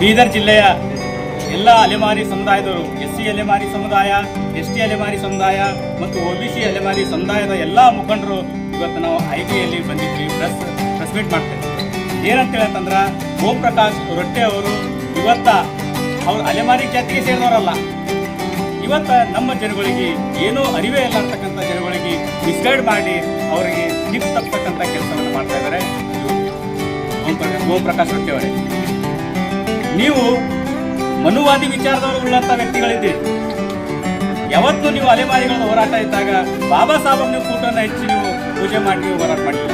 ಬೀದರ್ ಜಿಲ್ಲೆಯ ಎಲ್ಲ ಅಲೆಮಾರಿ ಸಮುದಾಯದವರು ಎಸ್ ಸಿ ಅಲೆಮಾರಿ ಸಮುದಾಯ ಎಸ್ ಟಿ ಅಲೆಮಾರಿ ಸಮುದಾಯ ಮತ್ತು ಒ ಬಿ ಸಿ ಅಲೆಮಾರಿ ಸಮುದಾಯದ ಎಲ್ಲ ಮುಖಂಡರು ಇವತ್ತು ನಾವು ಐ ಟಿಯಲ್ಲಿ ಬಂದಿದ್ವಿ. ಪ್ರೆಸ್ ಪ್ರೆಸ್ ಮೀಟ್ ಮಾಡ್ತೇವೆ. ಏನಂತ ಅಂತಂದ್ರೆ ಓಂ ಪ್ರಕಾಶ್ ರೊಟ್ಟೆ ಅವರು ಇವತ್ತ ಅವ್ರು ಅಲೆಮಾರಿ ಜಾತಿಗೆ ಸೇರಿದವರಲ್ಲ. ಇವತ್ತ ನಮ್ಮ ಜನಗಳಿಗೆ ಏನೋ ಅರಿವೇ ಇಲ್ಲ ಅಂತಕ್ಕಂಥ ಜನಗಳಿಗೆ ಮಿಸ್ಗೈಡ್ ಮಾಡಿ ಅವರಿಗೆ ದಿಕ್ಕು ತಪ್ಪತಕ್ಕಂಥ ಕೆಲಸವನ್ನು ಮಾಡ್ತಾ ಇದ್ದಾರೆ. ಓಂ ಪ್ರಕಾಶ್ ರೊಟ್ಟಿ ಅವರೇ. ನೀವು ಮನುವಾದಿ ವಿಚಾರದವರು ಉಳ್ಳಂತ ವ್ಯಕ್ತಿಗಳಿದ್ದೀರಿ. ಯಾವತ್ತೂ ನೀವು ಅಲೆಮಾರಿಗಳನ್ನ ಹೋರಾಟ ಇದ್ದಾಗ ಬಾಬಾ ಸಾಹೇಬ್ ನೀವು ಫೋಟೋನ ಹೆಚ್ಚಿ ನೀವು ಪೂಜೆ ಮಾಡಿ ನೀವು ಹೋರಾಟ ಮಾಡಿಲ್ಲ.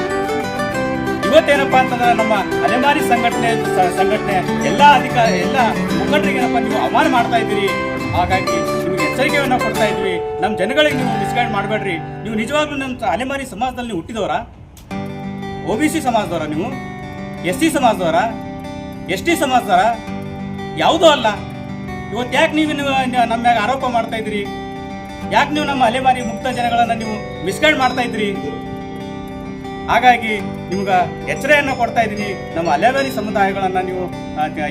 ಇವತ್ತೇನಪ್ಪ ಅಂತಂದ್ರೆ ನಮ್ಮ ಅಲೆಮಾರಿ ಸಂಘಟನೆ ಸಂಘಟನೆ ಎಲ್ಲ ಅಧಿಕಾರ, ಎಲ್ಲ ಮುಖಂಡರಿಗೆ ಏನಪ್ಪ ನೀವು ಅವಮಾನ ಮಾಡ್ತಾ ಇದ್ದೀರಿ? ಹಾಗಾಗಿ ನಿಮಗೆ ಎಚ್ಚರಿಕೆಯನ್ನು ಕೊಡ್ತಾ ಇದ್ವಿ. ನಮ್ಮ ಜನಗಳಿಗೆ ನೀವು ಮಿಸ್ಗೈಡ್ ಮಾಡಬೇಡ್ರಿ. ನೀವು ನಿಜವಾಗ್ಲೂ ನಮ್ಮ ಅಲೆಮಾರಿ ಸಮಾಜದಲ್ಲಿ ಹುಟ್ಟಿದವರ? ಒ ಬಿ ಸಿ ಸಮಾಜದವರ ನೀವು? ಎಸ್ ಸಿ ಸಮಾಜದವರ? ಎಸ್ ಟಿ ಸಮಾಜದವರ? ಯಾವುದೂ ಅಲ್ಲ. ಇವತ್ತು ಯಾಕೆ ನೀವು ನಮ್ಮ ಮ್ಯಾಗ ಆರೋಪ ಮಾಡ್ತಾ ಇದ್ರಿ ಯಾಕೆ ನೀವು ನಮ್ಮ ಅಲೆಮಾರಿ ಮುಕ್ತ ಜನಗಳನ್ನು ನೀವು ಮಿಸ್ಗೈಡ್ ಮಾಡ್ತಾ ಇದ್ರಿ ಹಾಗಾಗಿ ನಿಮ್ಗೆ ಎಚ್ಚರೆಯನ್ನು ಕೊಡ್ತಾ ಇದ್ದೀನಿ. ನಮ್ಮ ಅಲೆಮಾರಿ ಸಮುದಾಯಗಳನ್ನು ನೀವು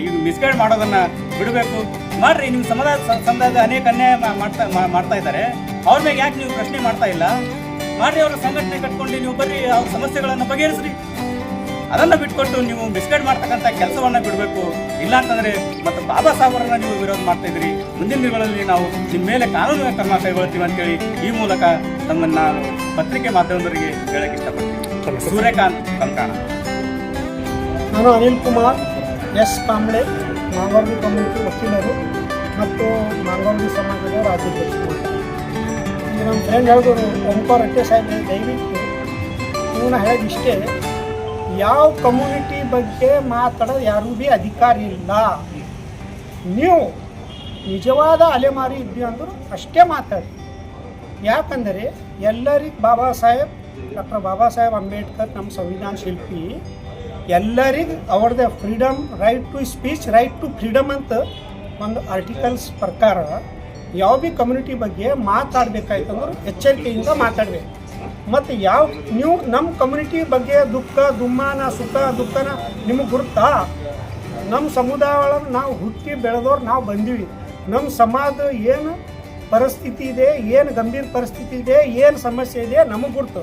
ಇದು ಮಿಸ್ಗೈಡ್ ಮಾಡೋದನ್ನ ಬಿಡಬೇಕು. ಮಾಡ್ರಿ ನಿಮ್ಮ ಸಮುದಾಯ ಸಮುದಾಯದ ಅನೇಕ ಅನ್ಯಾಯ ಮಾಡ್ತಾ ಮಾಡ್ತಾ ಇದ್ದಾರೆ. ಅವ್ರ ಮೇಲೆ ಯಾಕೆ ನೀವು ಪ್ರಶ್ನೆ ಮಾಡ್ತಾ ಇಲ್ಲ? ಮಾಡ್ರಿ, ಅವರ ಸಂಘಟನೆ ಕಟ್ಕೊಂಡು ನೀವು ಬರ್ರಿ, ಅವ್ರ ಸಮಸ್ಯೆಗಳನ್ನು ಬಗೆಹರಿಸ್ರಿ. ಅದನ್ನ ಬಿಟ್ಕೊಟ್ಟು ನೀವು ಮಿಸ್ಗೈಡ್ ಮಾಡ್ತಕ್ಕಂಥ ಕೆಲಸವನ್ನು ಬಿಡಬೇಕು. ಇಲ್ಲ ಅಂತಂದ್ರೆ ಮತ್ತೆ ಬಾಬಾ ಸಾಹೇಬರನ್ನು ನೀವು ವಿರೋಧ ಮಾಡ್ತಾ ಮುಂದಿನ ದಿನಗಳಲ್ಲಿ ನಾವು ನಿಮ್ಮ ಮೇಲೆ ಕಾನೂನು ಕ್ರಮ ಕೈಗೊಳ್ತೀವಿ ಅಂತೇಳಿ ಈ ಮೂಲಕ ತಮ್ಮನ್ನ ನಾನು ಪತ್ರಿಕೆ ಮಾಧ್ಯಮದವರಿಗೆ ಹೇಳಕ್ಕೆ ಇಷ್ಟಪಡ್ತೀನಿ. ಸೂರ್ಯಕಾಂತ್ ಕಂಕಾಣ ನಾನು ಅನಿಲ್ ಕುಮಾರ್, ಎಸ್ ಕಾಂಬ್ಳೆ ಮಾಂಗರ್ಗಿ ಕಮ್ಯುನಿಟಿ ವಕೀಲರು ಮತ್ತು ಮಾಂಗರ್ಗಿ ಸಮಾಜದ ರಾಜ್ಯಾಧ್ಯಕ್ಷ ಈಗ ನಮ್ಮ ಫ್ರೆಂಡ್ ಹೇಳಿದ್ರು ಓಂಕಾರ ರಟ್ಟೆ ಸಾಹೇಬ್ ದಯವಿಟ್ಟು ಇವನ್ನ ಹೇಳಿದಿಷ್ಟೇ ಯಾವ ಕಮ್ಯುನಿಟಿ ಬಗ್ಗೆ ಮಾತಾಡೋದು ಯಾರೂ ಭೀ ಅಧಿಕಾರ ಇಲ್ಲ. ನೀವು ನಿಜವಾದ ಅಲೆಮಾರಿ ಇದ್ದೀವಿ ಅಂದರೂ ಅಷ್ಟೇ ಮಾತಾಡಿ. ಯಾಕಂದರೆ ಎಲ್ಲರಿಗೆ ಬಾಬಾ ಸಾಹೇಬ್, ಡಾಕ್ಟರ್ ಬಾಬಾ ಸಾಹೇಬ್ ಅಂಬೇಡ್ಕರ್ ನಮ್ಮ ಸಂವಿಧಾನ ಶಿಲ್ಪಿ, ಎಲ್ಲರಿಗೆ ಅವ್ರದ್ದೇ freedom right to speech right to freedom ಅಂತ ಒಂದು ಆರ್ಟಿಕಲ್ಸ್ ಪ್ರಕಾರ ಯಾವ ಭೀ ಕಮ್ಯುನಿಟಿ ಬಗ್ಗೆ ಮಾತಾಡಬೇಕಾಯ್ತಂದ್ರೆ ಎಚ್ಚರಿಕೆಯಿಂದ ಮಾತಾಡಬೇಕು. ಮತ್ತು ಯಾವ ನೀವು ನಮ್ಮ ಕಮ್ಯುನಿಟಿ ಬಗ್ಗೆ ದುಃಖ, ದುಮ್ಮಾನ, ಸುಖ, ದುಃಖನ ನಿಮಗೆ ಗುರುತಾ ನಮ್ಮ ಸಮುದಾಯ ಒಳಗೆ ನಾವು ಹುಟ್ಟಿ ಬೆಳೆದವ್ರು ನಾವು ಬಂದೀವಿ. ನಮ್ಮ ಸಮಾಜ ಏನು ಪರಿಸ್ಥಿತಿ ಇದೆ, ಏನು ಗಂಭೀರ ಪರಿಸ್ಥಿತಿ ಇದೆ, ಏನು ಸಮಸ್ಯೆ ಇದೆ ನಮಗೆ ಗುರ್ತು.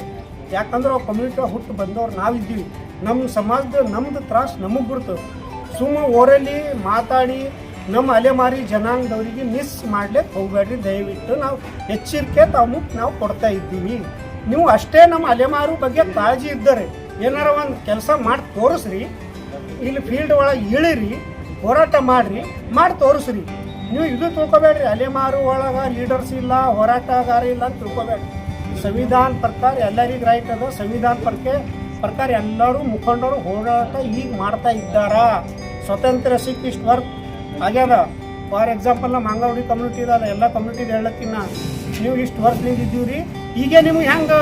ಯಾಕಂದ್ರೆ ಆ ಕಮ್ಯುನಿಟಿ ಹುಟ್ಟು ಬಂದವ್ರು ನಾವಿದ್ದೀವಿ. ನಮ್ಮ ಸಮಾಜದ ನಮ್ಮದು ತ್ರಾಸ ನಮಗೆ ಗುರ್ತು. ಸುಮ್ಮ ಓರಲ್ಲಿ ಮಾತಾಡಿ ನಮ್ಮ ಅಲೆಮಾರಿ ಜನಾಂಗದವರಿಗೆ ಮಿಸ್ ಮಾಡಲಿಕ್ಕೆ ಹೋಗಬೇಡ್ರಿ. ದಯವಿಟ್ಟು ನಾವು ಎಚ್ಚರಿಕೆ ತಾವು ನಾವು ಕೊಡ್ತಾ ಇದ್ದೀವಿ. ನೀವು ಅಷ್ಟೇ ನಮ್ಮ ಅಲೆಮಾರು ಬಗ್ಗೆ ಕಾಳಜಿ ಇದ್ದರೆ ಏನಾರ ಒಂದು ಕೆಲಸ ಮಾಡಿ ತೋರಿಸ್ರಿ, ಇಲ್ಲಿ ಫೀಲ್ಡ್ ಒಳಗೆ ಇಳಿರಿ, ಹೋರಾಟ ಮಾಡ್ರಿ, ಮಾಡಿ ತೋರಿಸ್ರಿ. ನೀವು ಇದು ತಿಳ್ಕೊಬೇಡ್ರಿ, ಅಲೆಮಾರು ಒಳಗೆ ಲೀಡರ್ಸ್ ಇಲ್ಲ, ಹೋರಾಟಗಾರ ಇಲ್ಲ ಅಂತ ತಿಳ್ಕೊಬೇಡ್ರಿ. ಸಂವಿಧಾನ ಪ್ರಕಾರ ಎಲ್ಲರಿಗೂ ರೈಟ್ ಅದ, ಸಂವಿಧಾನ ಪ್ರಕೆ, ಪ್ರಕಾರ ಎಲ್ಲರೂ ಮುಖಂಡರು ಹೋರಾಟ ಈಗ ಮಾಡ್ತಾ ಇದ್ದಾರಾ? ಸ್ವತಂತ್ರ ಸಿಕ್ಕಿಷ್ಟು ವರ್ಕ್ ಆಗ್ಯದ. ಫಾರ್ ಎಕ್ಸಾಂಪಲ್ ನಮ್ಮ ಮಂಗಳೂರಿ ಕಮ್ಯುನಿಟಿ ಇದಲ್ಲ ಎಲ್ಲ ಕಮ್ಯುನಿಟಿದು ಹೇಳಕ್ಕಿನ್ನ ನೀವು ಇಷ್ಟು ವರ್ಷದಿಂದ ಇದ್ದೀವ್ರಿ ಈಗ ನಿಮ್ಗೆ ಹೆಂಗೆ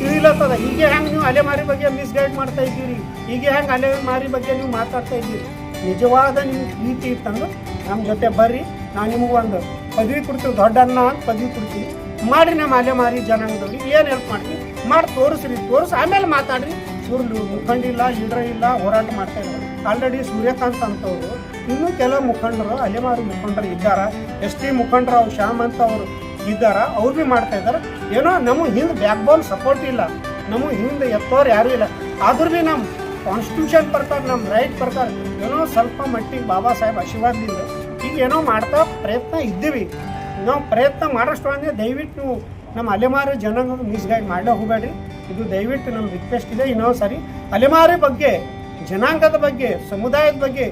ತಿಳಿಲತ್ತದ? ಈಗ ಹೆಂಗೆ ನೀವು ಅಲೆಮಾರಿ ಬಗ್ಗೆ ಮಿಸ್ಗೈಡ್ ಮಾಡ್ತಾ ಇದ್ದೀರಿ? ಈಗ ಹೆಂಗೆ ಅಲೆಮಾರಿ ಬಗ್ಗೆ ನೀವು ಮಾತಾಡ್ತಾ ಇದ್ದೀರಿ? ನಿಜವಾದ ನಿಮ್ಮ ಪ್ರೀತಿ ಇತ್ತಂದು ನಮ್ಮ ಜೊತೆ ಬರ್ರಿ, ನಾನು ನಿಮಗೆ ಒಂದು ಪದವಿ ಕೊಡ್ತೀವಿ ದೊಡ್ಡ ಅನ್ನ ಅಂತ ಪದವಿ ಕೊಡ್ತೀವಿ ಮಾಡಿ ನಮ್ಮ ಅಲೆಮಾರಿ ಜನಾಂಗದವ್ರಿಗೆ, ಏನು ಹೆಲ್ಪ್ ಮಾಡ್ತೀವಿ ಮಾಡಿ ತೋರಿಸ್ರಿ, ತೋರಿಸಿ, ಆಮೇಲೆ ಮಾತಾಡ್ರಿ. ಇವ್ರು ಮುಖಂಡಿಲ್ಲ ಲೀಡ್ರ ಇಲ್ಲ, ಹೋರಾಟ ಮಾಡ್ತಾ ಇದ್ದಾರೆ. ಆಲ್ರೆಡಿ ಸೂರ್ಯಕಾಂತ್ ಅಂತವರು. ಇನ್ನೂ ಕೆಲವು ಮುಖಂಡರು ಅಲೆಮಾರಿ ಮುಖಂಡರು ಇದ್ದಾರ. ಎಸ್ ಟಿ ಮುಖಂಡರು ಅವ್ರು, ಶ್ಯಾಮ್ ಅಂತ ಅವರು ಇದ್ದಾರ, ಅವ್ರು ಭೀ ಮಾಡ್ತಾ ಇದ್ದಾರೆ. ಏನೋ ನಮಗೆ ಹಿಂದೆ ಬ್ಯಾಕ್ ಬೋನ್ ಸಪೋರ್ಟ್ ಇಲ್ಲ. ನಮಗೆ ಹಿಂದೆ ಎತ್ತೋರು ಯಾರೂ ಇಲ್ಲ. ಆದ್ರೂ ಭೀ ನಮ್ಮ ಕಾನ್ಸ್ಟಿಟ್ಯೂಷನ್ ಪ್ರಕಾರ, ನಮ್ಮ ರೈಟ್ ಪ್ರಕಾರ ಏನೋ ಸ್ವಲ್ಪ ಮಟ್ಟಿಗೆ ಬಾಬಾ ಸಾಹೇಬ್ ಆಶೀರ್ವಾದದಿಂದ ಈಗ ಏನೋ ಮಾಡ್ತಾ ಪ್ರಯತ್ನ ಇದ್ದೀವಿ. ನಾವು ಪ್ರಯತ್ನ ಮಾಡೋಷ್ಟು ಅಂದರೆ ದಯವಿಟ್ಟು ನೀವು ನಮ್ಮ ಅಲೆಮಾರಿ ಜನಗಳು ಮಿಸ್ಗೈಡ್ ಮಾಡಲೇ ಹೋಗಬೇಡ್ರಿ. ಇದು ದಯವಿಟ್ಟು ನಮ್ಮ ರಿಕ್ವೆಸ್ಟ್ ಇದೆ. ಇನ್ನೊಂದು ಸರಿ ಅಲೆಮಾರಿ ಬಗ್ಗೆ ಜನಾಂಗದ ಬಗ್ಗೆ, ಸಮುದಾಯದ ಬಗ್ಗೆ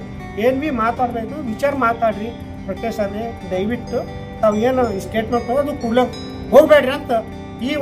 ಏನು ಭೀ ಮಾತಾಡಬೇಕು ವಿಚಾರ ಮಾತಾಡ್ರಿ ಪ್ರೊಟೆಸ್ಟ್ ಆದರೆ ದಯವಿಟ್ಟು ತಾವು ಏನು ಸ್ಟೇಟ್ಮೆಂಟ್ ಅದು ಕೂಡ್ಲಕ್ಕೆ ಹೋಗಬೇಡ್ರಿ ಅಂತ ಈ